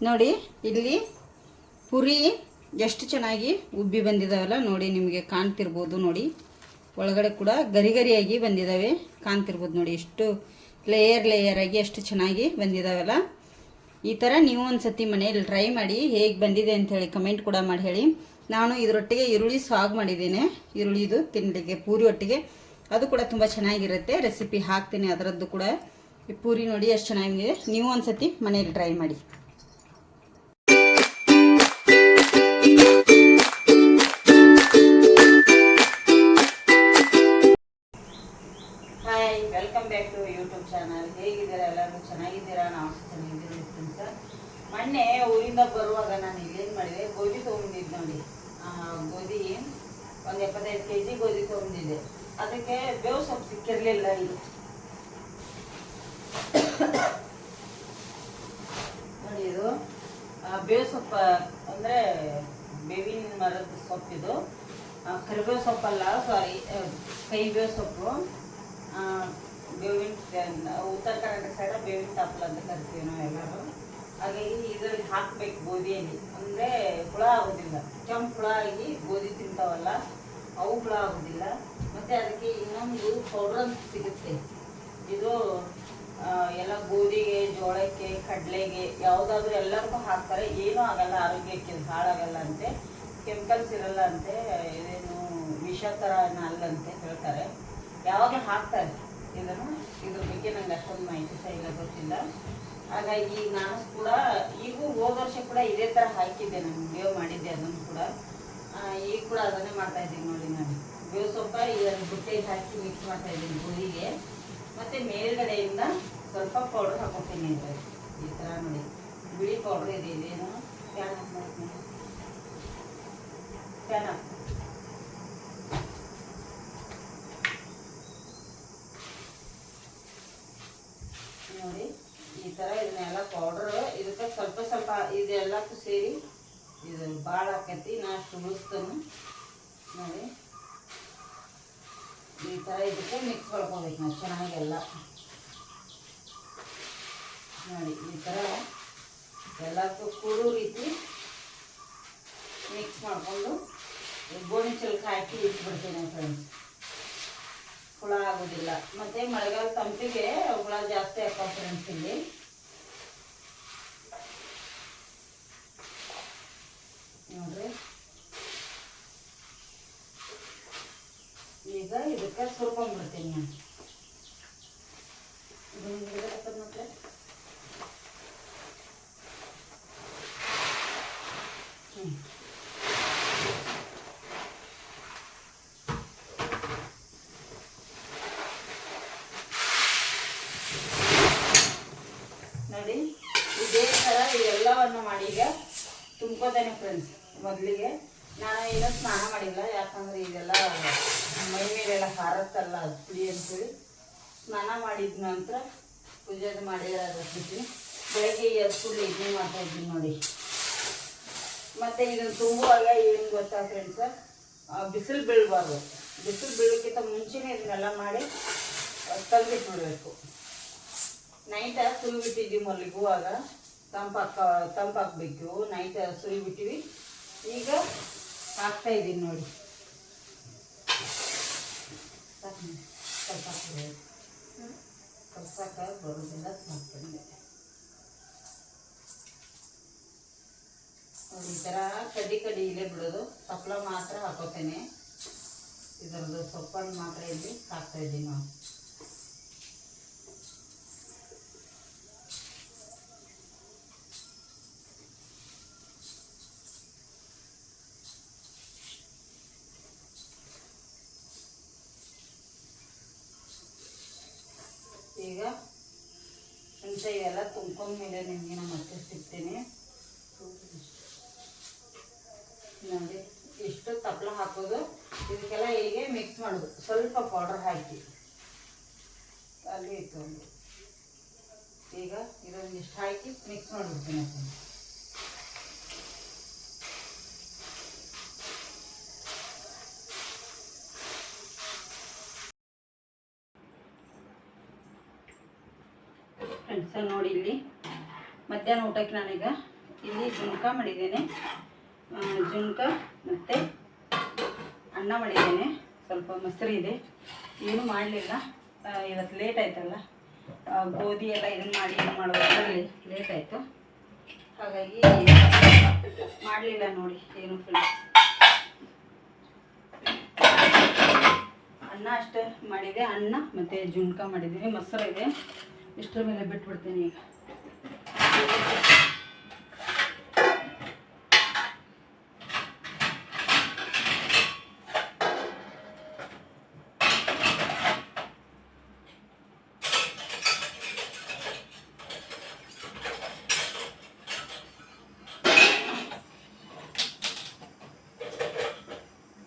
ನೋಡಿ, ಇಲ್ಲಿ ಪುರಿ ಎಷ್ಟು ಚೆನ್ನಾಗಿ ಉಬ್ಬಿ ಬಂದಿದಾವಲ್ಲ ನೋಡಿ, ನಿಮಗೆ ಕಾಣ್ತಿರ್ಬೋದು ನೋಡಿ. ಒಳಗಡೆ ಕೂಡ ಗರಿ ಗರಿಯಾಗಿ ಬಂದಿದ್ದಾವೆ ಕಾಣ್ತಿರ್ಬೋದು ನೋಡಿ ಎಷ್ಟು ಲೇಯರ್ ಲೇಯರ್ ಆಗಿ ಎಷ್ಟು ಚೆನ್ನಾಗಿ ಬಂದಿದಾವಲ್ಲ. ಈ ಥರ ನೀವು ಒಂದು ಸತಿ ಮನೆಯಲ್ಲಿ ಟ್ರೈ ಮಾಡಿ ಹೇಗೆ ಬಂದಿದೆ ಅಂತ ಹೇಳಿ ಕಮೆಂಟ್ ಕೂಡ ಮಾಡಿ ಹೇಳಿ. ನಾನು ಇದರೊಟ್ಟಿಗೆ ಈರುಳ್ಳಿ ಸಾಗ್ ಮಾಡಿದ್ದೇನೆ. ಈರುಳ್ಳಿದು ತಿನ್ನಲಿಕ್ಕೆ ಪೂರಿ ಒಟ್ಟಿಗೆ. ಅದು ಕೂಡ ತುಂಬ ಚೆನ್ನಾಗಿರುತ್ತೆ. ರೆಸಿಪಿ ಹಾಕ್ತೀನಿ ಅದರದ್ದು ಕೂಡ. ಈ ಪೂರಿ ನೋಡಿ ಎಷ್ಟು ಚೆನ್ನಾಗಿದೆ ನೀವು ಒಂದು ಸತಿ ಮನೆಯಲ್ಲಿ ಟ್ರೈ ಮಾಡಿ. ಚೆನ್ನಾಗಿದ್ದೀರಾ? ನಾವು ಚೆನ್ನಾಗಿದ್ದೀರಾ ಸರ್. ಮೊನ್ನೆ ಊರಿಂದ ಬರುವಾಗ ನಾನು ಇಲ್ಲೇನು ಮಾಡಿದೆ? ಗೋಧಿ ತೊಗೊಂಡಿದ್ದೆ ನೋಡಿ. ಗೋಧಿ ಒಂದು ಎಪ್ಪತ್ತೈದು ಕೆ ಜಿ ಗೋಧಿ ತೊಗೊಂಡಿದ್ದೆ ಅದಕ್ಕೆ ಬೇವು ಸೊಪ್ಪು ಸಿಕ್ಕಿರಲಿಲ್ಲ ಇಲ್ಲಿ. ನೋಡಿ ಇದು ಬೇವು ಸೊಪ್ಪು ಅಂದರೆ ಬೇವಿನ ಮರದ ಸೊಪ್ಪಿದು ಕರಿಬೇವು ಸೊಪ್ಪಲ್ಲ ಸಾರಿ ಕೈ ಬೇವು ಸೊಪ್ಪು. ಬೇವಿನ ಉತ್ತರ ಕರ್ನಾಟಕ ಸೈಡ ಬೇವಿನ ತಪ್ಪಲ ಅಂತ ಕರಿತೀವಿ ನಾವು ಎಲ್ಲರೂ. ಹಾಗಾಗಿ ಇದರಲ್ಲಿ ಹಾಕ್ಬೇಕು ಗೋಧಿಯಲ್ಲಿ. ಅಂದರೆ ಹುಳ ಆಗೋದಿಲ್ಲ. ಕೆಂಪು ಹುಳ ಆಗಿ ಗೋಧಿ ತಿಂತಾವಲ್ಲ, ಅವು ಹುಳ ಆಗೋದಿಲ್ಲ. ಮತ್ತು ಅದಕ್ಕೆ ಇನ್ನೊಂದು ಪೌಡ್ರ್ ಅಂತ ಸಿಗುತ್ತೆ. ಇದು ಎಲ್ಲ ಗೋಧಿಗೆ, ಜೋಳಕ್ಕೆ, ಕಡಲೆಗೆ ಯಾವುದಾದ್ರೂ ಎಲ್ಲರಿಗೂ ಹಾಕ್ತಾರೆ. ಏನೂ ಆಗಲ್ಲ, ಆರೋಗ್ಯಕ್ಕೆ ಹಾಳಾಗಲ್ಲ ಅಂತೆ. ಕೆಮಿಕಲ್ಸ್ ಇರಲ್ಲ ಅಂತೆ. ಇದೇನು ವಿಷ ಥರ ಅಲ್ಲಂತೆ ಹೇಳ್ತಾರೆ. ಯಾವಾಗ ಹಾಕ್ತಾರೆ. ಇದನ್ನು ಇದ್ರ ಬಗ್ಗೆ ನಂಗೆ ಅಷ್ಟೊಂದು ಮಾಹಿತಿ ಸಹ ಇಲ್ಲ, ಗೊತ್ತಿಲ್ಲ. ಹಾಗಾಗಿ ನಾನು ಕೂಡ ಈಗೂ ಹೋದ ವರ್ಷ ಕೂಡ ಇದೇ ಥರ ಹಾಕಿದ್ದೆ ನಾನು ಬೇವು ಮಾಡಿದ್ದೆ ಅದನ್ನು ಕೂಡ. ಈಗ ಕೂಡ ಅದನ್ನೇ ಮಾಡ್ತಾ ಇದ್ದೀನಿ ನೋಡಿ ನಾನು. ಬೇವು ಸೊಪ್ಪ ಬುಟ್ಟೆಗೆ ಹಾಕಿ ಮಿಕ್ಸ್ ಮಾಡ್ತಾ ಇದ್ದೀನಿ ಗೋಧಿಗೆ ಮತ್ತೆ ಮೇಲ್ಗಡೆಯಿಂದ ಸ್ವಲ್ಪ ಪೌಡರ್ ಹಾಕೋತೀನಿ ಅಂತ. ಈ ಥರ ನೋಡಿ. ಬಿಳಿ ಪೌಡ್ರ್ ಇದೆ, ಇದೇನು? ಪ್ಯಾನ್ ಹಾಕಿ ಪ್ಯಾನ್ ಹಾಕಿ ನೋಡಿ ಈ ಥರ ಇದನ್ನೆಲ್ಲ ಪೌಡ್ರ್ ಇದಕ್ಕೆ ಸ್ವಲ್ಪ ಸ್ವಲ್ಪ ಇದೆಲ್ಲಕ್ಕೂ ಸೇರಿ ಇದು ಭಾಳ ಆಕೈತಿ. ನಾ ಅಷ್ಟು ನೋಡಿ. ಈ ಥರ ಇದಕ್ಕೆ ಮಿಕ್ಸ್ ಮಾಡ್ಕೋಬೇಕು ನಾವು ಚೆನ್ನಾಗೆಲ್ಲ. ನೋಡಿ, ಈ ಥರ ಎಲ್ಲಕ್ಕೂ ಕೂಡೋ ರೀತಿ ಮಿಕ್ಸ್ ಮಾಡಿಕೊಂಡು ಗೋಣಿ ಚಿಲ್ಕ ಹಾಕಿ ಇಟ್ಬಿಡ್ತೀನಿ ಫ್ರೆಂಡ್ಸ್ ಹುಳ ಆಗೋದಿಲ್ಲ. ಮತ್ತು ಮಳೆಗಾಲ ತಂಪಿಗೆ ಹುಳ ಜಾಸ್ತಿ ಹಾಕೋ ಫ್ರೆಂಡ್ಸ್ ಇಲ್ಲಿ. ನೋಡ್ರಿ ಈಗ ಇದಕ್ಕೆ ಸುರ್ಕೊಂಡ್ಬಿಡ್ತೀನಿ ನಾನು ಇದು ಹಿಂಗ್ ಹಿಡ್ದಾಕದ್ ಮತ್ತೆ ಹ್ಮ್ ಪೂಜೆ ರೆಸಿಪಿ ಬೆಳಗ್ಗೆ ಎದ್ದು ಫುಲ್ ಮಾಡ್ತಾ ಇದ್ದೀನಿ ನೋಡಿ. ಮತ್ತೆ ಇದನ್ನು ತುಂಬುವಾಗ ಏನು ಗೊತ್ತಾ ಫ್ರೆಂಡ್ಸ್ ಬಿಸಿಲು ಬೀಳಬಾರ್ದು. ಬಿಸಿಲು ಬೀಳೋಕ್ಕಿಂತ ಮುಂಚೆನೇ ಇದನ್ನೆಲ್ಲ ಮಾಡಿ ತೆಗೆದಿಟ್ಬಿಡ್ಬೇಕು ನೈಟ್ ಸುರಿ ಬಿಟ್ಟಿದ್ವಿ ಮಲಗುವಾಗ ತಂಪಾಕ ತಂಪಾಕಬೇಕು ನೈಟ್ ಸುರಿ ಬಿಟ್ಟಿವಿ ಈಗ ಹಾಕ್ತಾ ಇದ್ದೀನಿ ನೋಡಿ. ಸ್ವಲ್ಪ ಹಾಕ್ಬಿಡು. ಕಲ್ಸಕ್ಕೆ ಬರೋದಿಲ್ಲ ನೋಡಿ, ಈ ಥರ ಕಡ್ಡಿ ಕಡ್ಡಿ ಇಲ್ಲೇ ಬಿಡೋದು. ತಪ್ಪಲ ಮಾತ್ರ ಹಾಕೋತೇನೆ. ಇದರದ್ದು ಸೊಪ್ಪನ್ನು ಮಾತ್ರ ಇಲ್ಲಿ ಹಾಕ್ತಾ ಇದ್ದೀನಿ ನಾವು ಈಗ ಹುಣಸೆ ಎಲ್ಲ ತುಂಬ್ಕೊಂಡ್ಮೇಲೆ ನಿಮಗೆ ನಾನು ಮತ್ತೆ ಸಿಗ್ತೀನಿ. ನೋಡಿ, ಇಷ್ಟು ತಪ್ಪಲ ಹಾಕೋದು. ಇದಕ್ಕೆಲ್ಲ ಹೀಗೆ ಮಿಕ್ಸ್ ಮಾಡೋದು. ಸ್ವಲ್ಪ ಪೌಡರ್ ಹಾಕಿ. ಅಲ್ಲಿ ಇತ್ತು ಒಂದು ಈಗ ಇದೊಂದಿಷ್ಟು ಹಾಕಿ ಮಿಕ್ಸ್ ಮಾಡಿಬಿಡ್ತೀನಿ ಅದನ್ನ. ಫ್ರೆಂಡ್ಸ ನೋಡಿ ಇಲ್ಲಿ. ಮಧ್ಯಾಹ್ನ ಊಟಕ್ಕೆ ನಾನೀಗ ಇಲ್ಲಿ ಜುಣ್ಕ ಮಾಡಿದ್ದೇನೆ. ಜುಣ್ಕ ಮತ್ತು ಅನ್ನ ಮಾಡಿದ್ದೇನೆ. ಸ್ವಲ್ಪ ಮೊಸರು ಇದೆ. ಏನು ಮಾಡಲಿಲ್ಲ. ಇವತ್ತು ಲೇಟ್ ಆಯ್ತಲ್ಲ. ಗೋಧಿ ಎಲ್ಲ ಇದನ್ನು ಮಾಡಿ ಏನು ಮಾಡೋದ್ರಲ್ಲಿ ಲೇಟ್ ಆಯಿತು. ಹಾಗಾಗಿ ಮಾಡಲಿಲ್ಲ ನೋಡಿ ಏನು ಫ್ರೆಂಡ್ಸ್ ಅನ್ನ ಅಷ್ಟೇ ಮಾಡಿದೆ. ಅನ್ನ ಮತ್ತು ಜುಣ್ಕ ಮಾಡಿದ್ದೀನಿ. ಮೊಸರು ಇದೆ. ಇಷ್ಟರ ಮೇಲೆ ಬಿಟ್ಬಿಡ್ತೀನಿ ಈಗ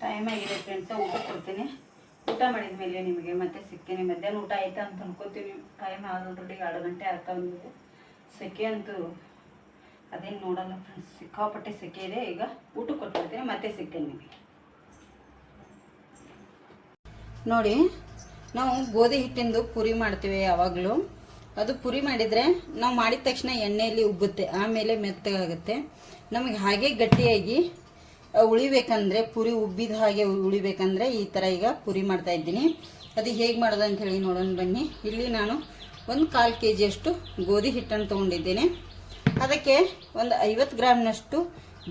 ಟೈಮ್ ಆಗಿದೆ ಫ್ರೆಂಡ್ಸ್ ಊಟ ಕೊಡ್ತೀನಿ ಮೇಲೆ ನಿಮಗೆ ಮತ್ತೆ ಸಿಕ್ಕೇನೆ ಮಧ್ಯಾಹ್ನ ಊಟ ಆಯ್ತಾ ಅಂತ ಅನ್ಕೋತೀನಿ. ಟೈಮ್ ಆಲ್ರೆಡಿ ಎರಡು ಗಂಟೆ ಆಗ್ತಾ ಬಂದಿದೆ. ಸೆಕೆ ಅಂತೂ ಅದೇನು ನೋಡಲ್ಲ ಫ್ರೆಂಡ್ಸ್ ಸಿಕ್ಕಾಪಟ್ಟೆ ಸೆಕೆ ಇದೆ. ಈಗ ಊಟ ಕೊಟ್ಬಿಡ್ತೀನಿ, ಮತ್ತೆ ಸಿಗ್ತೀನಿ ನಿಮಗೆ. ನೋಡಿ, ನಾವು ಗೋಧಿ ಹಿಟ್ಟಿಂದು ಪುರಿ ಮಾಡ್ತೀವಿ ಯಾವಾಗಲೂ. ಅದು ಪುರಿ ಮಾಡಿದರೆ ನಾವು ಮಾಡಿದ ತಕ್ಷಣ ಎಣ್ಣೆಯಲ್ಲಿ ಉಬ್ಬುತ್ತೆ, ಆಮೇಲೆ ಮೆತ್ತಗಾಗುತ್ತೆ. ನಮಗೆ ಹಾಗೆ ಗಟ್ಟಿಯಾಗಿ ಉಳಿಬೇಕಂದ್ರೆ ಪುರಿ ಉಬ್ಬಿದ ಹಾಗೆ ಉಳಿಬೇಕಂದ್ರೆ ಈ ಥರ ಈಗ ಪುರಿ ಮಾಡ್ತಾ ಇದ್ದೀನಿ. ಅದು ಹೇಗೆ ಮಾಡೋದು ಅಂತ ಹೇಳಿ ನೋಡೋಣ ಬನ್ನಿ. ಇಲ್ಲಿ ನಾನು ಒಂದು ಕಾಲು ಕೆ ಜಿಯಷ್ಟು ಗೋಧಿ ಹಿಟ್ಟನ್ನು ತೊಗೊಂಡಿದ್ದೇನೆ. ಅದಕ್ಕೆ ಒಂದು ಐವತ್ತು ಗ್ರಾಮ್ನಷ್ಟು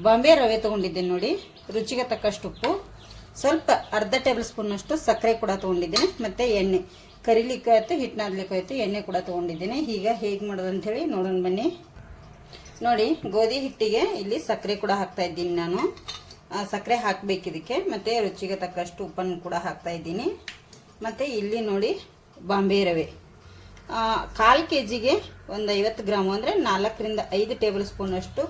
ಬಾಂಬೆ ರವೆ ತೊಗೊಂಡಿದ್ದೇನೆ ನೋಡಿ. ರುಚಿಗೆ ತಕ್ಕಷ್ಟು ಉಪ್ಪು. ಸ್ವಲ್ಪ ಅರ್ಧ ಟೇಬಲ್ ಸ್ಪೂನ್ನಷ್ಟು ಸಕ್ಕರೆ ಕೂಡ ತೊಗೊಂಡಿದ್ದೇನೆ. ಮತ್ತು ಎಣ್ಣೆ. ಕರಿಲಿಕ್ಕೆ ಆಯ್ತು ಹಿಟ್ಟು ನಾದ್ಲಿಕ್ಕೆ ಆಯ್ತು, ಎಣ್ಣೆ ಕೂಡ ತೊಗೊಂಡಿದ್ದೇನೆ. ಈಗ ಹೇಗೆ ಮಾಡೋದು ಅಂಥೇಳಿ ನೋಡೋಣ ಬನ್ನಿ. ನೋಡಿ, ಗೋಧಿ ಹಿಟ್ಟಿಗೆ ಇಲ್ಲಿ ಸಕ್ಕರೆ ಕೂಡ ಹಾಕ್ತಾ ಇದ್ದೀನಿ ನಾನು. ಸಕ್ಕರೆ ಹಾಕಬೇಕು ಇದಕ್ಕೆ ಮತ್ತು ರುಚಿಗೆ ತಕ್ಕಷ್ಟು ಉಪ್ಪನ್ನು ಕೂಡ ಹಾಕ್ತಾ ಇದ್ದೀನಿ. ಮತ್ತು ಇಲ್ಲಿ ನೋಡಿ ಬಾಂಬೆ ರವೆ. ಕಾಲು ಕೆ ಜಿಗೆ ಒಂದು ಐವತ್ತು ಗ್ರಾಮು ಅಂದರೆ ನಾಲ್ಕರಿಂದ ಐದು ಟೇಬಲ್ ಸ್ಪೂನಷ್ಟು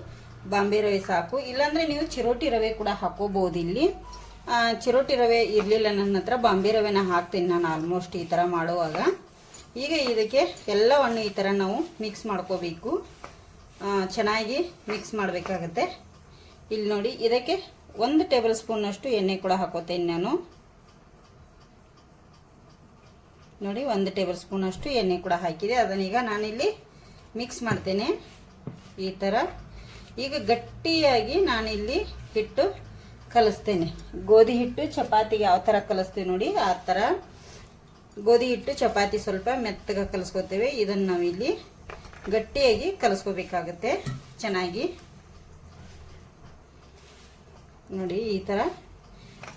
ಬಾಂಬೆ ರವೆ ಸಾಕು. ಇಲ್ಲಾಂದರೆ ನೀವು ಚಿರೋಟಿ ರವೆ ಕೂಡ ಹಾಕೋಬೋದು ಇಲ್ಲಿ. ಚಿರೋಟಿ ರವೆ ಇರಲಿಲ್ಲ ನನ್ನ ಹತ್ರ. ಬಾಂಬೆ ರವೆನ ಹಾಕ್ತೀನಿ ನಾನು ಆಲ್ಮೋಸ್ಟ್ ಈ ಥರ ಮಾಡುವಾಗ. ಈಗ ಇದಕ್ಕೆ ಎಲ್ಲವನ್ನು ಈ ಥರ ನಾವು ಮಿಕ್ಸ್ ಮಾಡ್ಕೋಬೇಕು. ಚೆನ್ನಾಗಿ ಮಿಕ್ಸ್ ಮಾಡಬೇಕಾಗತ್ತೆ. ಇಲ್ಲಿ ನೋಡಿ ಇದಕ್ಕೆ ಒಂದು ಟೇಬಲ್ ಸ್ಪೂನಷ್ಟು ಎಣ್ಣೆ ಕೂಡ ಹಾಕೋತೇನೆ ನಾನು. ನೋಡಿ, ಒಂದು ಟೇಬಲ್ ಸ್ಪೂನಷ್ಟು ಎಣ್ಣೆ ಕೂಡ ಹಾಕಿದೆ. ಅದನ್ನೀಗ ನಾನಿಲ್ಲಿ ಮಿಕ್ಸ್ ಮಾಡ್ತೇನೆ. ಈ ಥರ ಈಗ ಗಟ್ಟಿಯಾಗಿ ನಾನಿಲ್ಲಿ ಹಿಟ್ಟು ಕಲಿಸ್ತೇನೆ. ಗೋಧಿ ಹಿಟ್ಟು ಚಪಾತಿಗೆ ಯಾವ ಥರ ಕಲಿಸ್ತೀವಿ ನೋಡಿ, ಆ ಥರ ಗೋಧಿ ಹಿಟ್ಟು, ಚಪಾತಿ ಸ್ವಲ್ಪ ಮೆತ್ತಗೆ ಕಲಿಸ್ಕೊತೇವೆ. ಇದನ್ನು ನಾವಿಲ್ಲಿ ಗಟ್ಟಿಯಾಗಿ ಕಲಿಸ್ಕೋಬೇಕಾಗತ್ತೆ. ಚೆನ್ನಾಗಿ. ನೋಡಿ, ಈ ಥರ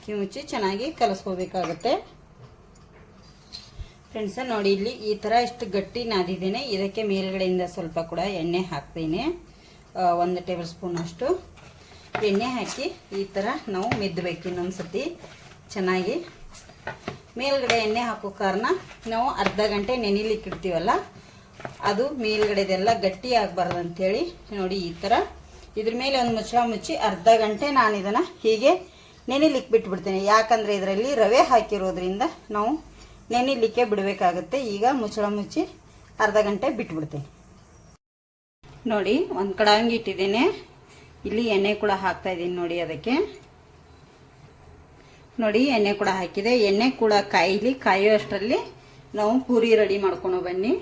ಕಿಮುಚ್ಚಿ ಚೆನ್ನಾಗಿ ಕಲಸ್ಕೋಬೇಕಾಗುತ್ತೆ. ಫ್ರೆಂಡ್ಸ ನೋಡಿ, ಇಲ್ಲಿ ಈ ಥರ ಇಷ್ಟು ಗಟ್ಟಿ ನಾದಿದ್ದೇನೆ. ಇದಕ್ಕೆ ಮೇಲ್ಗಡೆಯಿಂದ ಸ್ವಲ್ಪ ಕೂಡ ಎಣ್ಣೆ ಹಾಕ್ತೀನಿ. ಒಂದು ಟೇಬಲ್ ಸ್ಪೂನ್ ಅಷ್ಟು. ಎಣ್ಣೆ ಹಾಕಿ ಈ ಥರ ನಾವು ಮೆದ್ದಬೇಕು ಇನ್ನೊಂದು ಸತಿ ಚೆನ್ನಾಗಿ. ಮೇಲ್ಗಡೆ ಎಣ್ಣೆ ಹಾಕೋ ಕಾರಣ ನಾವು ಅರ್ಧ ಗಂಟೆ ನೆನಿಲಿಕ್ಕೆ ಇಡ್ತೀವಲ್ಲ ಅದು ಮೇಲ್ಗಡೆದೆಲ್ಲ ಗಟ್ಟಿ ಆಗಬಾರ್ದು ಅಂಥೇಳಿ ನೋಡಿ ಈ ಥರ ಇದ್ರ ಮೇಲೆ ಒಂದು ಮುಚ್ಚಳ ಮುಚ್ಚಿ ಅರ್ಧ ಗಂಟೆ ನಾನು ಇದನ್ನು ಹೀಗೆ ನೆನಿಲಿಕ್ಕೆ ಬಿಟ್ಬಿಡ್ತೀನಿ. ಯಾಕಂದರೆ ಇದರಲ್ಲಿ ರವೆ ಹಾಕಿರೋದ್ರಿಂದ ನಾವು ನೆನಿಲಿಕ್ಕೆ ಬಿಡಬೇಕಾಗುತ್ತೆ. ಈಗ ಮುಚ್ಚಳ ಮುಚ್ಚಿ ಅರ್ಧ ಗಂಟೆ ಬಿಟ್ಬಿಡ್ತೀನಿ. ನೋಡಿ, ಒಂದು ಕಡಂಗಿ ಇಟ್ಟಿದ್ದೇನೆ. ಇಲ್ಲಿ ಎಣ್ಣೆ ಕೂಡ ಹಾಕ್ತಾ ಇದ್ದೀನಿ ನೋಡಿ ಅದಕ್ಕೆ. ನೋಡಿ, ಎಣ್ಣೆ ಕೂಡ ಹಾಕಿದೆ. ಎಣ್ಣೆ ಕೂಡ ಕಾಯಿಲಿ ಕಾಯೋ ಅಷ್ಟರಲ್ಲಿ ನಾವು ಪೂರಿ ರೆಡಿ ಮಾಡ್ಕೊಂಡು ಬನ್ನಿ.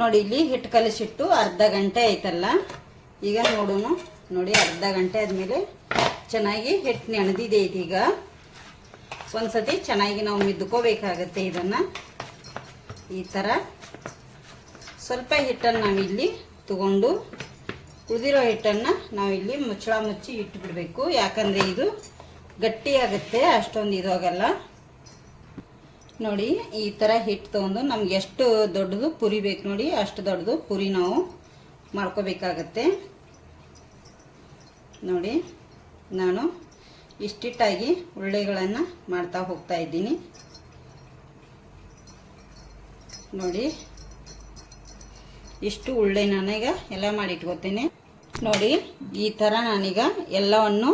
ನೋಡಿ, ಇಲ್ಲಿ ಹಿಟ್ಟು ಕಲಸಿಟ್ಟು ಅರ್ಧ ಗಂಟೆ ಆಯ್ತಲ್ಲ? ಈಗ ನೋಡೋಣ. ನೋಡಿ, ಅರ್ಧ ಗಂಟೆ ಆದಮೇಲೆ ಚೆನ್ನಾಗಿ ಹಿಟ್ಟು ನೆನೆದಿದೆ ಇದೀಗ. ಒಂದ್ಸತಿ ಚೆನ್ನಾಗಿ ನಾವು ಮಿದ್ಕೋಬೇಕಾಗತ್ತೆ ಇದನ್ನು. ಈ ಥರ ಸ್ವಲ್ಪ ಹಿಟ್ಟನ್ನು ನಾವಿಲ್ಲಿ ತಗೊಂಡು, ಉಳಿದಿರೋ ಹಿಟ್ಟನ್ನು ನಾವಿಲ್ಲಿ ಮುಚ್ಚಳ ಮುಚ್ಚಿ ಇಟ್ಬಿಡ್ಬೇಕು. ಯಾಕಂದರೆ ಇದು ಗಟ್ಟಿಯಾಗುತ್ತೆ ಅಷ್ಟೊಂದು ಇದಾಗಲ್ಲ. ನೋಡಿ, ಈ ಥರ ಹಿಟ್ಟು ತೊಗೊಂಡು ನಮ್ಗೆ ಎಷ್ಟು ದೊಡ್ಡದು ಪುರಿ ಬೇಕು ನೋಡಿ, ಅಷ್ಟು ದೊಡ್ಡದು ಪುರಿ ನಾವು ಮಾಡ್ಕೋಬೇಕಾಗತ್ತೆ. ನೋಡಿ, ನಾನು ಇಷ್ಟಿಟ್ಟಾಗಿ ಉಳ್ಳೆಗಳನ್ನು ಮಾಡ್ತಾ ಹೋಗ್ತಾ ಇದ್ದೀನಿ. ನೋಡಿ, ಇಷ್ಟು ಉಳ್ಳೆ ನಾನೀಗ ಎಲ್ಲ ಮಾಡಿ ಇಟ್ಕೋತೇನೆ ನೋಡಿ, ಈ ಥರ ನಾನೀಗ ಎಲ್ಲವನ್ನು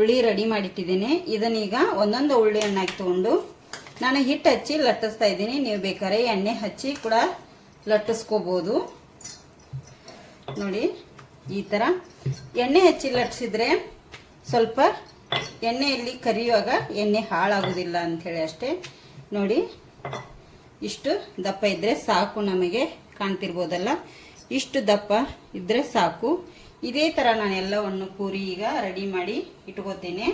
ಉಳ್ಳಿ ರೆಡಿ ಮಾಡಿಟ್ಟಿದ್ದೀನಿ. ಇದನ್ನೀಗ ಒಂದೊಂದು ಉಳ್ಳಿ ಹಣ್ಣಾಕಿ ತೊಗೊಂಡು ನಾನು ಹಿಟ್ಟು ಹಚ್ಚಿ ಲಟ್ಟಿಸ್ತಾ ಇದ್ದೀನಿ. ನೀವು ಬೇಕಾದ್ರೆ ಎಣ್ಣೆ ಹಚ್ಚಿ ಕೂಡ ಲಟ್ಟಿಸ್ಕೋಬೋದು. ನೋಡಿ, ಈ ಥರ ಎಣ್ಣೆ ಹಚ್ಚಿ ಲಟ್ಸಿದ್ರೆ ಸ್ವಲ್ಪ ಎಣ್ಣೆಯಲ್ಲಿ ಕರಿಯುವಾಗ ಎಣ್ಣೆ ಹಾಳಾಗೋದಿಲ್ಲ ಅಂಥೇಳಿ ಅಷ್ಟೇ. ನೋಡಿ, ಇಷ್ಟು ದಪ್ಪ ಇದ್ದರೆ ಸಾಕು ನಮಗೆ, ಕಾಣ್ತಿರ್ಬೋದಲ್ಲ? ಇಷ್ಟು ದಪ್ಪ ಇದ್ದರೆ ಸಾಕು. ಇದೇ ಥರ ನಾನು ಎಲ್ಲವನ್ನು ಪೂರಿ ಈಗ ರೆಡಿ ಮಾಡಿ ಇಟ್ಕೋತೀನಿ.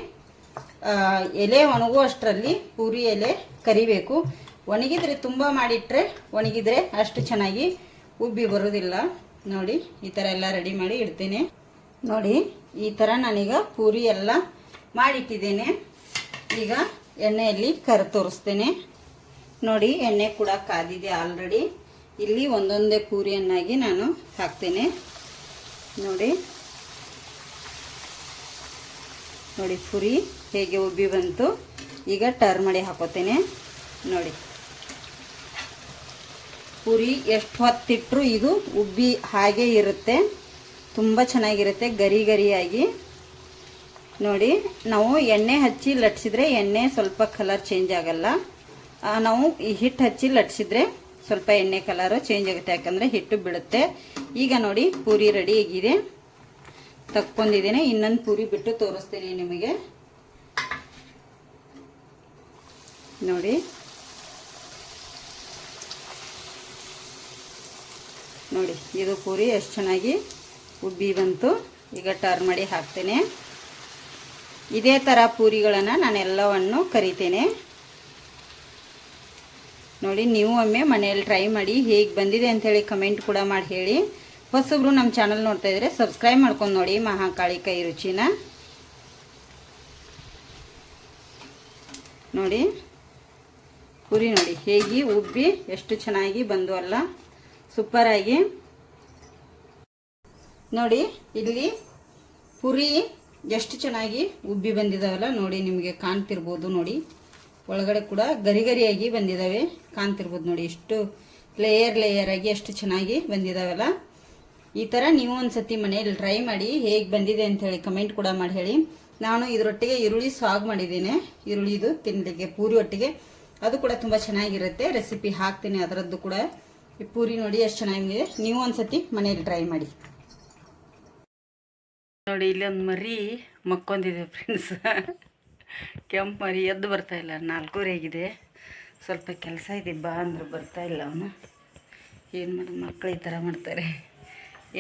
ಎಲೆ ಒಣಗೋ ಅಷ್ಟರಲ್ಲಿ ಪೂರಿ ಎಲೆ ಕರಿಬೇಕು. ಒಣಗಿದರೆ ತುಂಬ ಮಾಡಿಟ್ರೆ, ಒಣಗಿದರೆ ಅಷ್ಟು ಚೆನ್ನಾಗಿ ಉಬ್ಬಿ ಬರೋದಿಲ್ಲ. ನೋಡಿ, ಈ ಥರ ಎಲ್ಲ ರೆಡಿ ಮಾಡಿ ಇಡ್ತೇನೆ. ನೋಡಿ, ಈ ಥರ ನಾನೀಗ ಪೂರಿ ಎಲ್ಲ ಮಾಡಿಟ್ಟಿದ್ದೇನೆ. ಈಗ ಎಣ್ಣೆಯಲ್ಲಿ ಕರೆ ತೋರಿಸ್ತೇನೆ. ನೋಡಿ, ಎಣ್ಣೆ ಕೂಡ ಕಾದಿದೆ ಆಲ್ರೆಡಿ ಇಲ್ಲಿ ಒಂದೊಂದೇ ಪೂರಿಯನ್ನಾಗಿ ನಾನು ಹಾಕ್ತೇನೆ. ನೋಡಿ. ನೋಡಿ, ಪುರಿ ಹೇಗೆ ಉಬ್ಬಿ ಬಂತು. ಈಗ ಟರ್ ಮಾಡಿ ಹಾಕೋತೇನೆ. ನೋಡಿ. ಪುರಿ ಎಷ್ಟು ಹೊತ್ತಿಟ್ಟರು ಇದು ಉಬ್ಬಿ ಹಾಗೆ ಇರುತ್ತೆ. ತುಂಬ ಚೆನ್ನಾಗಿರುತ್ತೆ ಗರಿ ಗರಿಯಾಗಿ. ನೋಡಿ, ನಾವು ಎಣ್ಣೆ ಹಚ್ಚಿ ಲಟ್ಸಿದ್ರೆ ಎಣ್ಣೆ ಸ್ವಲ್ಪ ಕಲರ್ ಚೇಂಜ್ ಆಗಲ್ಲ. ನಾವು ಈ ಹಿಟ್ಟು ಹಚ್ಚಿ ಲಟ್ಸಿದ್ರೆ ಸ್ವಲ್ಪ ಎಣ್ಣೆ ಕಲರು ಚೇಂಜ್ ಆಗುತ್ತೆ. ಯಾಕಂದರೆ ಹಿಟ್ಟು ಬಿಡುತ್ತೆ ಈಗ ನೋಡಿ, ಪೂರಿ ರೆಡಿ ಆಗಿದೆ. ತಕ್ಕೊಂಡಿದ್ದೀನಿ. ಇನ್ನೊಂದು ಪೂರಿ ಬಿಟ್ಟು ತೋರಿಸ್ತೀನಿ ನಿಮಗೆ. ನೋಡಿ. ನೋಡಿ, ಇದು ಪೂರಿ ಎಷ್ಟು ಚೆನ್ನಾಗಿ ಉಬ್ಬಿ ಬಂತು. ಈಗ ಟರ್ ಮಾಡಿ ಹಾಕ್ತೇನೆ. ಇದೇ ಥರ ಪೂರಿಗಳನ್ನು ನಾನೆಲ್ಲವನ್ನು ಕರಿತೇನೆ. ನೋಡಿ, ನೀವು ಒಮ್ಮೆ ಮನೆಯಲ್ಲಿ ಟ್ರೈ ಮಾಡಿ ಹೇಗೆ ಬಂದಿದೆ ಅಂಥೇಳಿ ಕಮೆಂಟ್ ಕೂಡ ಮಾಡಿ ಹೇಳಿ. ಹೊಸಬ್ರು ನಮ್ಮ ಚಾನಲ್ ನೋಡ್ತಾ ಇದ್ರೆ ಸಬ್ಸ್ಕ್ರೈಬ್ ಮಾಡ್ಕೊಂಡು ನೋಡಿ, ಮಹಾಕಾಳಿ ಕೈ ರುಚಿನ. ನೋಡಿ, ಪುರಿ ನೋಡಿ, ಹೇಗೆ ಉಬ್ಬಿ ಎಷ್ಟು ಚೆನ್ನಾಗಿ ಬಂದು ಅಲ್ಲ. ಸೂಪರಾಗಿ. ನೋಡಿ, ಇಲ್ಲಿ ಪುರಿ ಎಷ್ಟು ಚೆನ್ನಾಗಿ ಉಬ್ಬಿ ಬಂದಿದಾವಲ್ಲ ನೋಡಿ ನಿಮಗೆ ಕಾಣ್ತಿರ್ಬೋದು ನೋಡಿ. ಒಳಗಡೆ ಕೂಡ ಗರಿ ಗರಿಯಾಗಿ ಬಂದಿದ್ದಾವೆ ಕಾಣ್ತಿರ್ಬೋದು ನೋಡಿ ಎಷ್ಟು ಲೇಯರ್ ಲೇಯರ್ ಆಗಿ ಎಷ್ಟು ಚೆನ್ನಾಗಿ ಬಂದಿದಾವಲ್ಲ. ಈ ಥರ ನೀವು ಒಂದ್ಸತಿ ಮನೆಯಲ್ಲಿ ಟ್ರೈ ಮಾಡಿ ಹೇಗೆ ಬಂದಿದೆ ಅಂತ ಹೇಳಿ ಕಮೆಂಟ್ ಕೂಡ ಮಾಡಿ ಹೇಳಿ. ನಾನು ಇದರೊಟ್ಟಿಗೆ ಈರುಳ್ಳಿ ಸಾಗ್ ಮಾಡಿದ್ದೀನಿ. ಈರುಳ್ಳಿದು ತಿನ್ನಲಿಕ್ಕೆ ಪೂರಿ ಒಟ್ಟಿಗೆ. ಅದು ಕೂಡ ತುಂಬ ಚೆನ್ನಾಗಿರುತ್ತೆ. ರೆಸಿಪಿ ಹಾಕ್ತೀನಿ ಅದರದ್ದು ಕೂಡ. ಈ ಪೂರಿ ನೋಡಿ ಎಷ್ಟು ಚೆನ್ನಾಗಿದೆ. ನೀವು ಒಂದ್ಸತಿ ಮನೇಲಿ ಟ್ರೈ ಮಾಡಿ. ನೋಡಿ, ಇಲ್ಲಿ ಒಂದು ಮರಿ ಮಕ್ಕೊಂದಿದೆ ಫ್ರೆಂಡ್ಸ್ ಕೆಂಪು ಮರಿ ಎದ್ದು ಬರ್ತಾ ಇಲ್ಲ. ನಾಲ್ಕೂವರೆ ಆಗಿದೆ. ಸ್ವಲ್ಪ ಕೆಲಸ ಇದೆ. ಬಾ ಅಂದ್ರೆ ಬರ್ತಾ ಇಲ್ಲ ಅವನು. ಏನು ಮಾಡೋದು ಮಕ್ಕಳು ಈ ಥರ ಮಾಡ್ತಾರೆ.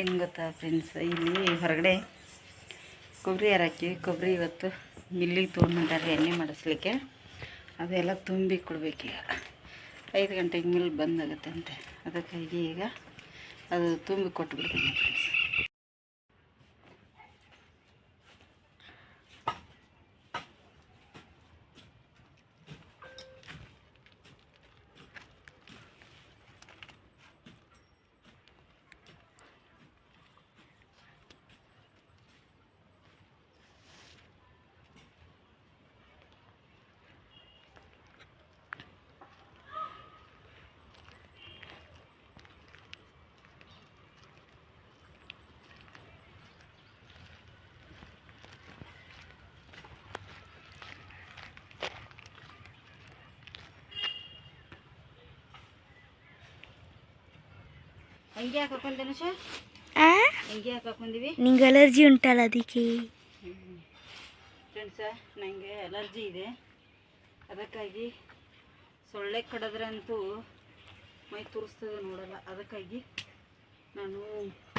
ಏನು ಗೊತ್ತಾ ಫ್ರೆಂಡ್ಸ್ ಇಲ್ಲಿ ಹೊರಗಡೆ ಕೊಬ್ಬರಿ ಹಾರಾಕಿ ಕೊಬ್ಬರಿ ಇವತ್ತು ಮಿಲ್ಲಿಗೆ ತೊಗೊಂಡ್ಬಿಟ್ಟಾರೆ ಎಣ್ಣೆ ಮಾಡಿಸ್ಲಿಕ್ಕೆ. ಅದೆಲ್ಲ ತುಂಬಿ ಕೊಡ್ಬೇಕೀಗ. ಐದು ಗಂಟೆಗೆ ಮಿಲ್ ಬಂದಾಗುತ್ತೆ ಅಂತೆ ಅದಕ್ಕಾಗಿ ಈಗ ಅದು ತುಂಬಿ ಕೊಟ್ಬಿಡ್ತೀನಿ. ಫ್ರೆಂಡ್ಸ್ ಹೆಂಗೆ ಹಾಕೊಂಡೆ ಸರ್ ಹಾಕೊಂಡಿವಿ. ನಿಂಗೆ ಅಲರ್ಜಿ ಉಂಟಲ್ಲ ಅದಕ್ಕೆ? ಫ್ರೆಂಡ್ಸ ನನಗೆ ಅಲರ್ಜಿ ಇದೆ. ಅದಕ್ಕಾಗಿ ಸೊಳ್ಳೆ ಕಡದ್ರಂತೂ ಮೈ ತುರಿಸ್ತದೆ ನೋಡಲ್ಲ. ಅದಕ್ಕಾಗಿ ನಾನು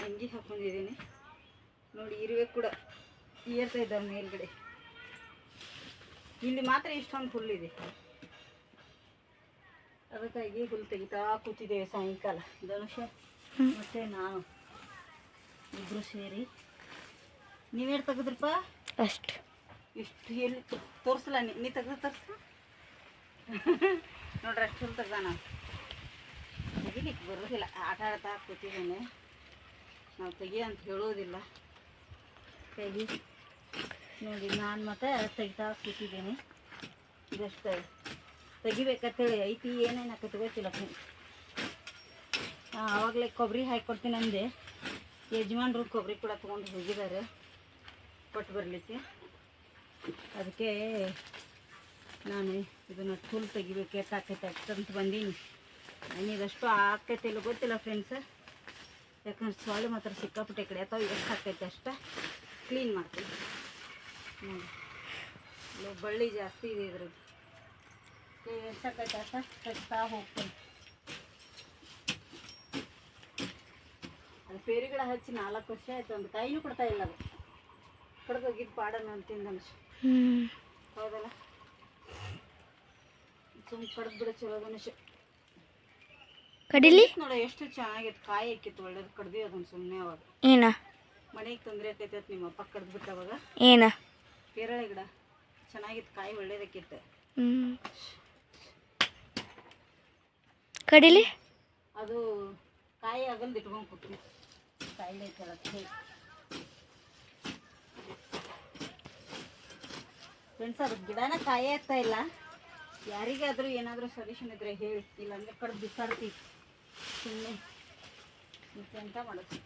ಅಂಗಿ ಹಾಕೊಂಡಿದ್ದೀನಿ. ನೋಡಿ ಇರುವೆ ಕೂಡ ಏರ್ತಾ ಇದ್ದಾವೆ ಮೇಲ್ಗಡೆ. ಇಲ್ಲಿ ಮಾತ್ರ ಇಷ್ಟೊಂದು ಹುಲ್ಲಿದೆ. ಅದಕ್ಕಾಗಿ ಹುಲ್ಲು ತೆಗಿತಾ ಕೂತಿದ್ದೇವೆ ಸಾಯಂಕಾಲ. ಧನುಷ ಮತ್ತೆ ನಾನು ಇಬ್ಬರು ಸೇರಿ. ನೀವೇನು ತೆಗೆದ್ರಪ್ಪ? ಅಷ್ಟು. ಇಷ್ಟು ಎಲ್ಲಿ ತೋರಿಸಲ್ಲ ನೀ ನೀ ತೆಗೆದು ತೋರಿಸ. ನೋಡ್ರಿ ಅಷ್ಟು ತೆಗ್ದ ನಾನು ತೆಗಿಲಿಕ್ಕೆ ಬರೋದಿಲ್ಲ. ಆಟ ಆಡ್ತಾ ಕೂತಿದ್ದೇನೆ. ನಾವು ತೆಗಿ ಅಂತ ಹೇಳೋದಿಲ್ಲ ತೆಗಿ. ನೋಡಿ ನಾನು ಮತ್ತೆ ತೆಗಿತಾ ಕೂತಿದ್ದೀನಿ. ಇದಷ್ಟು. ತೆಗಿಬೇಕಂತೇಳಿ ಐತಿ ಏನೇನು ಗೊತ್ತಿಲ್ಲ. ಆವಾಗಲೇ ಕೊಬ್ಬರಿ ಹಾಕ್ಕೊಡ್ತೀನಿ ಅಂದೆ. ಯಜಮಾನ್ರು ಕೊಬ್ಬರಿ ಕೂಡ ತೊಗೊಂಡು ಹೋಗಿದ್ದಾರೆ ಕೊಟ್ಟು ಬರಲಿಕ್ಕೆ. ಅದಕ್ಕೆ ನಾನು ಇದನ್ನು ಟೂಲ್ ತೆಗಿಬೇಕು ಎಷ್ಟು ಆಕೈತೆ ಅಷ್ಟಂತ ಬಂದೀನಿ. ನನಗಷ್ಟು ಆಕೈತೆ ಇಲ್ಲ ಗೊತ್ತಿಲ್ಲ ಫ್ರೆಂಡ್ಸ್ ಯಾಕಂದ್ರೆ ಸೊಳ್ಳೆ ಮಾತ್ರ ಸಿಕ್ಕಾಪಟ್ಟೆ ಕಡೆ ಅಥವಾ ಎಷ್ಟು ಆಕೈತೆ ಅಷ್ಟ ಕ್ಲೀನ್ ಮಾಡ್ತೀನಿ. ಬಳ್ಳಿ ಜಾಸ್ತಿ ಇದೆ ಇದ್ರದ್ದು ಎಷ್ಟು ಆಕೈತೆ ಅಷ್ಟ ತೆಗ್ತಾ ಹೋಗ್ತೀನಿ. ಅದು ಪೇರಿ ಗಿಡ ಹಚ್ಚಿ ನಾಲ್ಕು ವರ್ಷ ಆಯ್ತು ಒಂದು ಕಾಯಿನೂ ಕೊಡ್ತಾ ಇಲ್ಲ ಅದು. ಕಡ್ದು ಪಾಡನ ಅಂತಿಂದ ಅನ್ಸಿ ಹೌದಲ್ಲ? ಸುಮ್ ಕಡ್ದು ಬಿಡ ಚಲೋ ಮನುಷ್ಯ. ಕಡಿಲಿ? ನೋಡ ಎಷ್ಟು ಚೆನ್ನಾಗಿತ್ತು ಕಾಯಿ ಹಾಕಿತ್ತು ಒಳ್ಳೇದು ಕಡ್ದಿ ಅದನ್ನ ಸುಮ್ಮನೆ ಅವಾಗ. ಏನ? ಮನೆಗೆ ತೊಂದರೆ ಆಕೈತೆ ನಿಮ್ಮ ಅಪ್ಪ ಕಡ್ದು ಬಿಟ್ಟ ಅವಾಗ. ಏನ? ಪೇರಳೆ ಗಿಡ. ಚೆನ್ನಾಗಿತ್ತು ಕಾಯಿ ಒಳ್ಳೇದಕ್ಕಿತ್ತು ಕಡಿಲಿ ಅದು ಕಾಯಿ ಆಗಲ್ದು ಇಟ್ಕೊಂಡು ಕೂತೀನಿ ಕಾಯಿಲೆ ಐತಲ್ಲ ಫ್ರೆಂಡ್ಸ್ ಅದು ಗಿಡನ ಕಾಯಿ ಆಗ್ತಾ ಇಲ್ಲ. ಯಾರಿಗಾದರೂ ಏನಾದರೂ ಸೊಲ್ಯೂಷನ್ ಇದ್ರೆ ಹೇಳಿ. ಇಲ್ಲಾಂದ್ರೆ ಕಡ್ದು ಬಿಸಾಡ್ತೀವಿ. ಸುಮ್ಮನೆ ಎಂತ ಮಾಡೋದು?